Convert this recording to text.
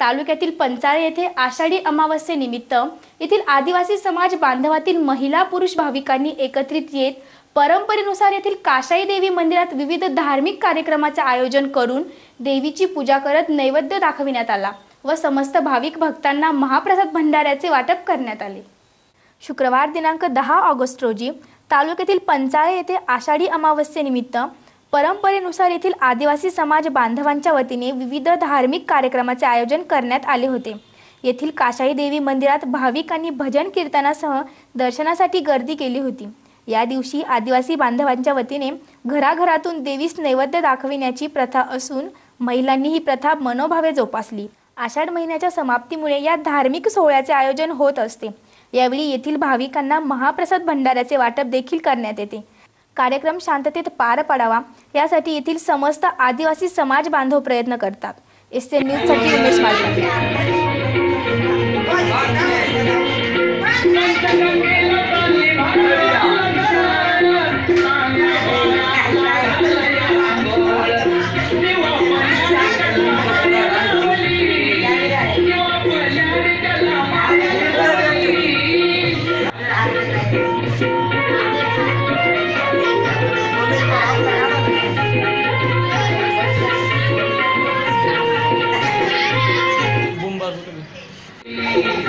तालुक्यातील पंचाळे येथे आषाढी अमावस्येनिमित्त येथील आदिवासी समाज बांधवातील महिला पुरुष भाविकांनी एकत्रित येत परंपरेनुसार येथील काशाई देवी मंदिरात विविध धार्मिक कार्यक्रमाचे आयोजन करून देवीची पूजा करत नैवेद्य दाखविण्यात आला व समस्त भाविक भक्तांना महाप्रसाद भंडाऱ्याचे वाटप करण्यात आले. शुक्रवार दिनांक दहा ऑगस्ट रोजी तालुक्यातील पंचाळे येथे आषाढी अमावस्येनिमित्त परंपरेनुसार येथील आदिवासी समाज बांधवांच्या वतीने विविध धार्मिक कार्यक्रमाचे आयोजन करण्यात आले होते. येथील काशाई देवी मंदिरात भाविकांनी भजन कीर्तनासह दर्शनासाठी गर्दी केली होती. या दिवशी आदिवासी बांधवांच्या वतीने घराघरातून देवीस नैवेद्य दाखविण्याची प्रथा असून महिलांनी ही प्रथा मनोभावे जोपासली. आषाढ महिन्याच्या समाप्तीमुळे या धार्मिक सोहळ्याचे आयोजन होत असते. यावेळी येथील भाविकांना महाप्रसाद भंडाऱ्याचे वाटप देखील करण्यात येते. कार्यक्रम शांततेत पार पडावा यासाठी येथील समस्त आदिवासी समाज बांधव प्रयत्न करतात. एस एन न्यूजसाठी उमेश मालपाटे